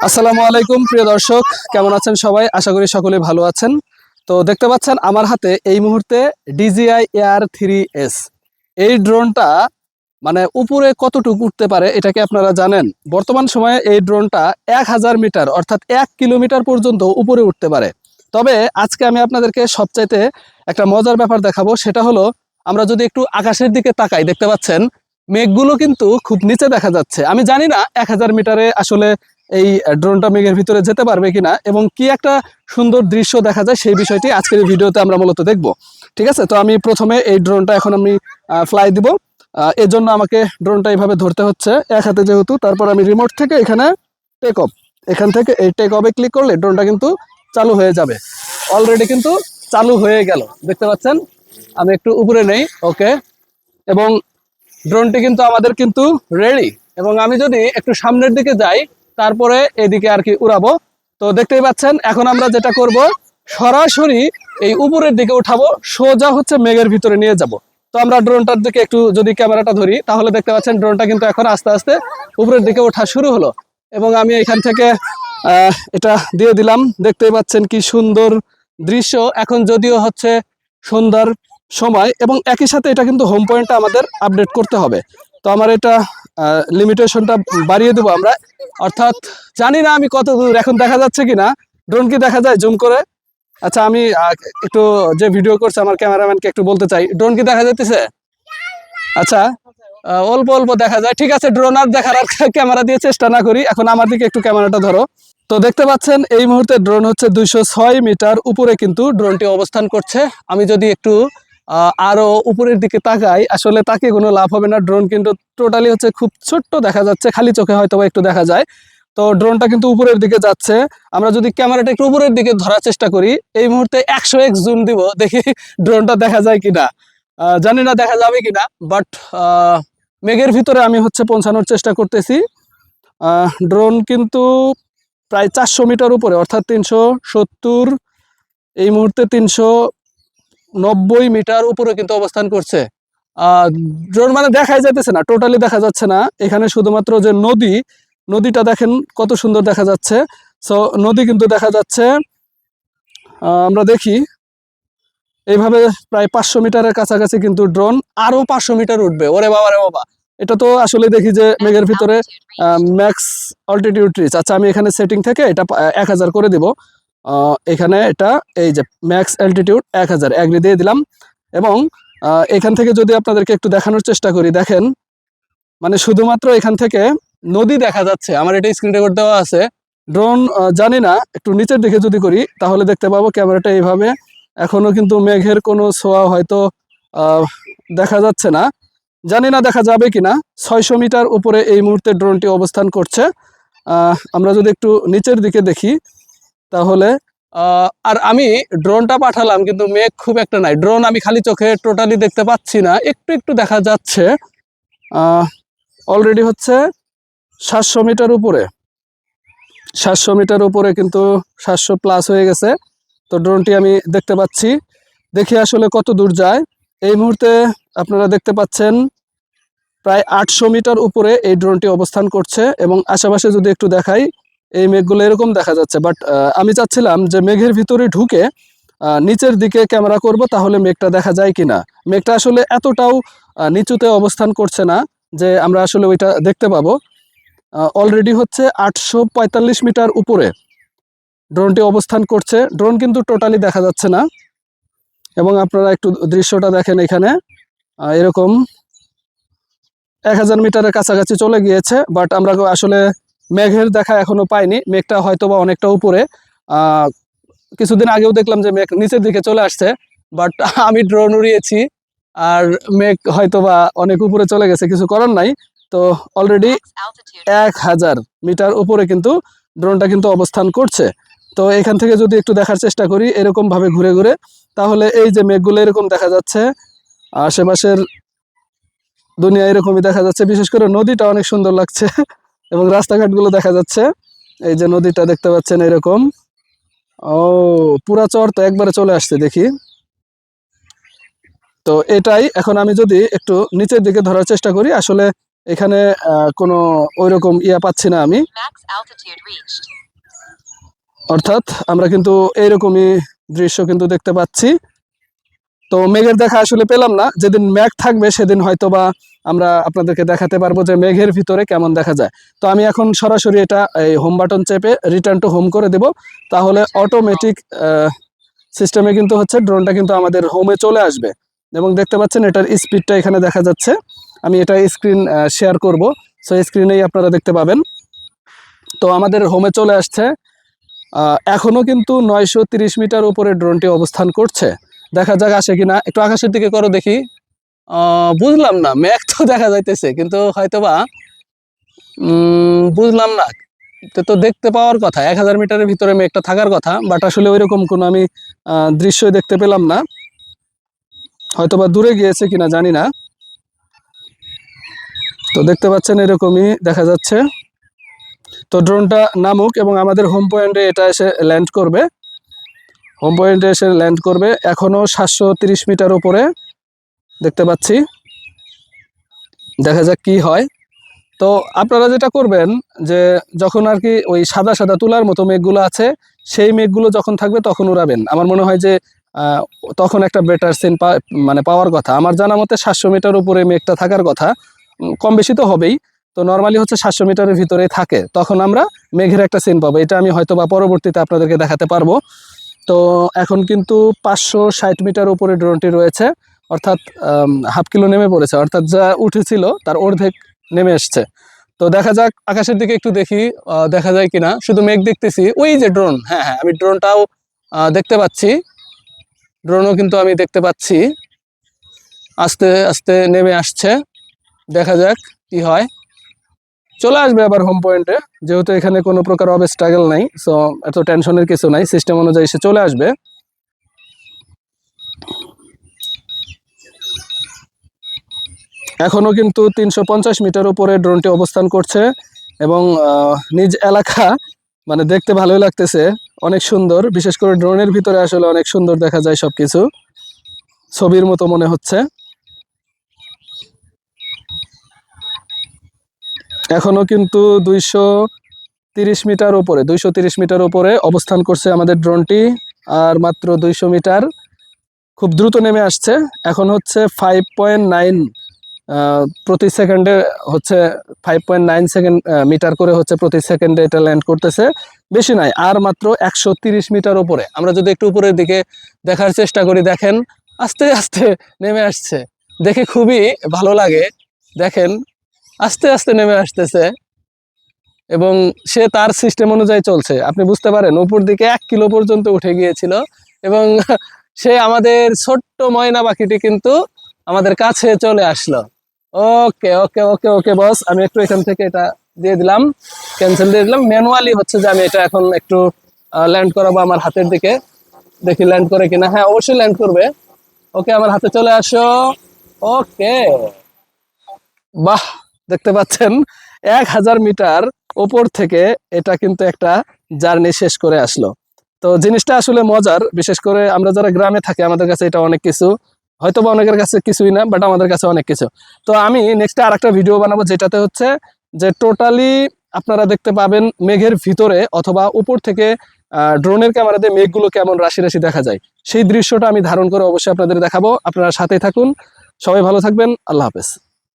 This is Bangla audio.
আসসালামু আলাইকুম, প্রিয় দর্শক। কেমন আছেন সবাই? আশা করি সকলে ভালো আছেন। তো দেখতে পাচ্ছেন, আমার হাতে এই মুহূর্তে ডিজিআই এয়ার থ্রি এস। এই ড্রোনটা মানে উপরে কতটুকু উঠতে পারে এটাকে আপনারা জানেন? বর্তমান সময়ে এই ড্রোনটা এক হাজার মিটার, অর্থাৎ এক কিলোমিটার পর্যন্ত উপরে উঠতে পারে। তবে আজকে আমি আপনাদেরকে সবচাইতে একটা মজার ব্যাপার দেখাবো, সেটা হলো, আমরা যদি একটু আকাশের দিকে তাকাই, দেখতে পাচ্ছেন, মেঘগুলো কিন্তু খুব নিচে দেখা যাচ্ছে। আমি জানি না, এক হাজার মিটারে আসলে এই ড্রোনটা মেঘের ভিতরে যেতে পারবে কিনা এবং কি একটা সুন্দর দৃশ্য দেখা যায় সেই বিষয়টি আজকের ভিডিওতে আমরা মূলত দেখব। ঠিক আছে? তো আমি প্রথমে এই ড্রোনটা এখন আমি ফ্লাই দিব। এর জন্য আমাকে ড্রোনটা এইভাবে ধরতে হচ্ছে, এক হাতে যেহেতু, তারপর আমি রিমোট থেকে এখানে টেক অফ এখান থেকে এই টেক অফে ক্লিক করলে ড্রোনটা কিন্তু চালু হয়ে যাবে। অলরেডি কিন্তু চালু হয়ে গেল। দেখতে পাচ্ছেন? আমি একটু উপরে নেই ওকে এবং ড্রোনটি কিন্তু আমাদের কিন্তু রেডি এবং আমি যদি একটু সামনের দিকে যাই তারপরে এদিকে আর কি উড়াবো। তো দেখতেই পাচ্ছেন, এখন আমরা যেটা করব, সরাসরি এই উপরের দিকে উঠাবো, সোজা হচ্ছে মেঘের ভিতরে নিয়ে যাব। তো আমরা ড্রোনটার দিকে একটু যদি ক্যামেরাটা ধরি, তাহলে দেখতে পাচ্ছেন ড্রোনটা কিন্তু এখন আস্তে আস্তে উপরের দিকে ওঠা শুরু হলো। এবং আমি এখান থেকে এটা দিয়ে দিলাম। দেখতেই পাচ্ছেন কি সুন্দর দৃশ্য। এখন যদিও হচ্ছে সন্ধ্যার সময়, এবং একই সাথে এটা কিন্তু হোম পয়েন্টটা আমাদের আপডেট করতে হবে। তো আমার এটা লিমিটেশনটা বাড়িয়ে দেবো আমরা। অর্থাৎ জানি না আমি কত দূর, এখন দেখা যাচ্ছে কিনা? ড্রোন কি দেখা যায়? জুম করে। আচ্ছা আমি একটু যে ভিডিও করছে আমার ক্যামেরাম্যানকে একটু বলতে চাই। ড্রোন কি দেখা যাইতেছে? আচ্ছা অল্প অল্প দেখা যায়। ঠিক আছে ড্রোন আর দেখার আর ক্যামেরা দিয়ে চেষ্টা না করি। এখন আমার দিকে একটু ক্যামেরাটা ধরো। তো দেখতে পাচ্ছেন, এই মুহূর্তে ড্রোন হচ্ছে দুইশো ছয় মিটার উপরে কিন্তু ড্রোনটি অবস্থান করছে। আমি যদি একটু আহ, আরও উপরের দিকে তাকাই আসলে তাকে কোনো লাভ হবে না। ড্রোন কিন্তু টোটালি হচ্ছে খুব ছোট্ট দেখা যাচ্ছে খালি চোখে হয়তো একটু দেখা যায়। তো ড্রোনটা কিন্তু উপরের দিকে যাচ্ছে। আমরা যদি ক্যামেরাটা একটু উপরের দিকে ধরার চেষ্টা করি এই মুহূর্তে একশো এক জুম দিব দেখি ড্রোনটা দেখা যায় কিনা। জানি না দেখা যাবে কিনা বাট মেঘের ভিতরে আমি হচ্ছে পৌঁছানোর চেষ্টা করতেছি। ড্রোন কিন্তু প্রায় চারশো মিটার উপরে অর্থাৎ তিনশো সত্তর এই মুহূর্তে তিনশো নব্বই মিটার উপরে কিন্তু অবস্থান করছে। ড্রোন মানে দেখাই যাইতেছে না টোটালি দেখা যাচ্ছে না। এখানে শুধুমাত্র যে নদী নদীটা দেখেন কত সুন্দর দেখা যাচ্ছে। সো নদী কিন্তু দেখা যাচ্ছে আমরা দেখি এইভাবে প্রায় পাঁচশো মিটারের কাছাকাছি কিন্তু ড্রোন আরও পাঁচশো মিটার উঠবে। ওরে বাবা রে বাবা। এটা তো আসলে দেখি যে মেঘের ভিতরে ম্যাক্স অল্টিটিউড রিচ আচ্ছা আমি এখানে সেটিং থেকে এটা এক হাজার করে দিব। এখানে এটা এই যে ম্যাক্স অ্যালটিটিউড এক হাজার অ্যাগ্রি দিয়ে দিলাম। এবং এখান থেকে যদি আপনাদেরকে একটু দেখানোর চেষ্টা করি, দেখেন মানে শুধুমাত্র এখান থেকে নদী দেখা যাচ্ছে, আমার এটা স্ক্রিন রেকর্ড দেওয়া আছে। ড্রোন জানি না, একটু নিচের দিকে যদি করি, তাহলে দেখতে পাবো ক্যামেরাটা এইভাবে। এখনও কিন্তু মেঘের কোনো ছোঁয়া হয়তো দেখা যাচ্ছে না। জানি না দেখা যাবে কি না ছয়শো মিটার উপরে এই মুহূর্তে ড্রোনটি অবস্থান করছে। আমরা যদি একটু নিচের দিকে দেখি তাহলে আর আমি ড্রোনটা পাঠালাম, কিন্তু মেঘ খুব একটা নাই। ড্রোন আমি খালি চোখে টোটালি দেখতে পাচ্ছি না। একটু একটু দেখা যাচ্ছে। অলরেডি হচ্ছে সাতশো মিটার উপরে। সাতশো মিটার উপরে কিন্তু সাতশো প্লাস হয়ে গেছে। তো ড্রোনটি আমি দেখতে পাচ্ছি। দেখি আসলে কত দূর যায়। এই মুহূর্তে আপনারা দেখতে পাচ্ছেন প্রায় আটশো মিটার উপরে এই ড্রোনটি অবস্থান করছে এবং আশেপাশে যদি একটু দেখাই এই মেঘগুলো এরকম দেখা যাচ্ছে বাট আমি চাচ্ছিলাম যে মেঘের ভিতরে ঢুকে নিচের দিকে ক্যামেরা করব তাহলে মেঘটা দেখা যায় কিনা। মেঘটা আসলে এতটাও নিচুতে অবস্থান করছে না যে আমরা আসলে ওইটা দেখতে পাবো। অলরেডি হচ্ছে আটশো পঁয়তাল্লিশ মিটার উপরে ড্রোনটি অবস্থান করছে। ড্রোন কিন্তু টোটালি দেখা যাচ্ছে না। এবং আপনারা একটু দৃশ্যটা দেখেন এখানে। এরকম এক হাজার মিটারের কাছাকাছি চলে গিয়েছে বাট আমরা আসলে মেঘের দেখা এখনও পাইনি। মেঘটা হয়তো বা অনেকটা উপরে। আহ, কিছুদিন আগেও দেখলাম যে মেঘ নিচের দিকে চলে আসছে বাট আমি ড্রোন উড়িয়েছি আর মেঘ হয়তো বা অনেক উপরে চলে গেছে কিছু করার নাই। তো অলরেডি এক হাজার মিটার উপরে কিন্তু ড্রোনটা কিন্তু অবস্থান করছে। তো এখান থেকে যদি একটু দেখার চেষ্টা করি এরকম ভাবে ঘুরে ঘুরে তাহলে এই যে মেঘগুলো এরকম দেখা যাচ্ছে আশেপাশের দুনিয়া এরকমই দেখা যাচ্ছে। বিশেষ করে নদীটা অনেক সুন্দর লাগছে। এবং রাস্তাঘাটগুলো দেখা যাচ্ছে। এই যে নদীটা দেখতে পাচ্ছেন এরকম। ও পুরা চর তো একবারে চলে আসছে দেখি। তো এটাই এখন আমি যদি একটু নিচের দিকে ধরার চেষ্টা করি আসলে এখানে আহ, কোনো ওইরকম ইয়া পাচ্ছি না আমি. অর্থাৎ আমরা কিন্তু এইরকমই দৃশ্য কিন্তু দেখতে পাচ্ছি। তো মেঘের দেখা আসলে পেলাম না। যেদিন মেঘ থাকবে সেদিন হয়তো বা আমরা আপনাদেরকে দেখাতে পারব যে মেঘের ভিতরে কেমন দেখা যায়। তো আমি এখন সরাসরি এটা এই হোম বাটন চেপে রিটার্ন টু হোম করে দেব। তাহলে অটোমেটিক সিস্টেমে কিন্তু হচ্ছে ড্রোনটা কিন্তু আমাদের হোমে চলে আসবে। এবং দেখতে পাচ্ছেন এটার স্পিডটা এখানে দেখা যাচ্ছে। আমি এটা স্ক্রিন শেয়ার করব। সো স্ক্রিনেই আপনারা দেখতে পাবেন। তো আমাদের হোমে চলে আসছে। আহ, এখনও কিন্তু নয়শো মিটার উপরে ড্রোনটি অবস্থান করছে। দেখা যাক আসে কিনা। একটু আকাশের দিকে করো দেখি। বুঝলাম না ম্যাক তো দেখা যাইতেছে কিন্তু হয়তোবা বুঝলাম না। তো দেখতে পাওয়ার কথা এক হাজার মিটারের ভিতরে মেঘটা থাকার কথা বাট আসলে ওইরকম কোনো আমি আহ, দৃশ্যই দেখতে পেলাম না। হয়তোবা দূরে গিয়েছে কিনা জানি না। তো দেখতে পাচ্ছেন এরকমই দেখা যাচ্ছে। তো ড্রোনটা নামুক এবং আমাদের হোম পয়েন্টে এটা এসে ল্যান্ড করবে। হোম পয়েন্টে এসে ল্যান্ড করবে এখনও সাতশো মিটার উপরে। দেখতে পাচ্ছি। দেখা যাক কি হয়। তো আপনারা যেটা করবেন যে, যখন আর কি ওই সাদা সাদা তুলার মতো মেঘগুলো আছে, সেই মেঘগুলো যখন থাকবে তখন উড়াবেন। আমার মনে হয় যে তখন একটা বেটার সিন মানে পাওয়ার কথা। আমার জানা মতে সাতশো মিটার উপরে মেঘটা থাকার কথা। কম বেশি তো হবেই। তো নর্মালি হচ্ছে সাতশো মিটারের ভিতরেই থাকে। তখন আমরা মেঘের একটা সিন পাবো। এটা আমি হয়তো বা পরবর্তীতে আপনাদেরকে দেখাতে পারব। তো এখন কিন্তু পাঁচশো ষাট মিটার উপরে ড্রোনটি রয়েছে। অর্থাৎ হাফ কিলো নেমে পড়েছে, অর্থাৎ যা উঠেছিল তার অর্ধেক নেমে এসছে। তো দেখা যাক, আকাশের দিকে একটু দেখি দেখা যায় কিনা। শুধু মেঘ দেখতেছি। ওই যে ড্রোন হ্যাঁ হ্যাঁ আমি ড্রোনটাও দেখতে পাচ্ছি। ড্রোনও কিন্তু আমি দেখতে পাচ্ছি। আস্তে আস্তে নেমে আসছে। দেখা যাক কি হয়। চলে আসবে আবার হোম পয়েন্টে যেহেতু এখানে কোনো প্রকার অব স্ট্রাগল নাই সো এত টেনশনের কিছু নাই। সিস্টেম অনুযায়ী সে চলে আসবে। এখনও কিন্তু তিনশো পঞ্চাশ মিটার উপরে ড্রোনটি অবস্থান করছে এবং নিজ এলাকা মানে দেখতে ভালোই লাগতেছে, অনেক সুন্দর, বিশেষ করে ড্রোনের ভিতরে আসলে অনেক সুন্দর দেখা যায় সবকিছু, ছবির মতো মনে হচ্ছে। এখনও কিন্তু দুইশো তিরিশ মিটার ওপরে দুইশো তিরিশ মিটার উপরে অবস্থান করছে আমাদের ড্রোনটি, আর মাত্র দুইশো মিটার, খুব দ্রুত নেমে আসছে, এখন হচ্ছে ফাইভ পয়েন্ট নাইন প্রতি সেকেন্ডে হচ্ছে five point nine second metre করে হচ্ছে প্রতি সেকেন্ডে এটা ল্যান্ড করতেছে। বেশি নাই, আর মাত্র একশো তিরিশ মিটার উপরে। আমরা যদি একটু উপরের দিকে দেখার চেষ্টা করি, দেখেন আস্তে আস্তে নেমে আসছে। দেখে খুবই ভালো লাগে। দেখেন আস্তে আস্তে নেমে আসতেছে এবং সে তার সিস্টেম অনুযায়ী চলছে। আপনি বুঝতে পারেন, উপর দিকে এক কিলো পর্যন্ত উঠে গিয়েছিল এবং সে আমাদের ছোট্ট ময়না পাখিটি কিন্তু আমাদের কাছে চলে আসলো। ওকে ওকে ওকে ওকে বস আমি একটু এখান থেকে এটা দিয়ে দিলাম। ক্যান্সেল দিয়ে দিলাম। ম্যানুয়ালি হচ্ছে যে আমি এটা এখন একটু ল্যান্ড করাবো আমার হাতের দিকে। দেখি ল্যান্ড করে কিনা। হ্যাঁ অবশ্যই ল্যান্ড করবে। ওকে আমার হাতে চলে আসো। ওকে বাহ, দেখতে পাচ্ছেন? এক হাজার মিটার ওপর থেকে এটা কিন্তু একটা জার্নি শেষ করে আসলো। তো জিনিসটা আসলে মজার। বিশেষ করে আমরা যারা গ্রামে থাকি, আমাদের কাছে এটা অনেক কিছু হয়তো বা অনেকের কাছে কিছুই না বাট আমাদের কাছে অনেক কিছু। তো আমি নেক্সটে আর একটা ভিডিও বানাবো, যেটাতে হচ্ছে যে টোটালি আপনারা দেখতে পাবেন মেঘের ভিতরে অথবা উপর থেকে ড্রোনের ক্যামেরাতে মেঘগুলো কেমন রাশি রাশি দেখা যায়। সেই দৃশ্যটা আমি ধারণ করে অবশ্যই আপনাদের দেখাবো। আপনারা সাথে থাকুন। সবাই ভালো থাকবেন। আল্লাহ হাফেজ।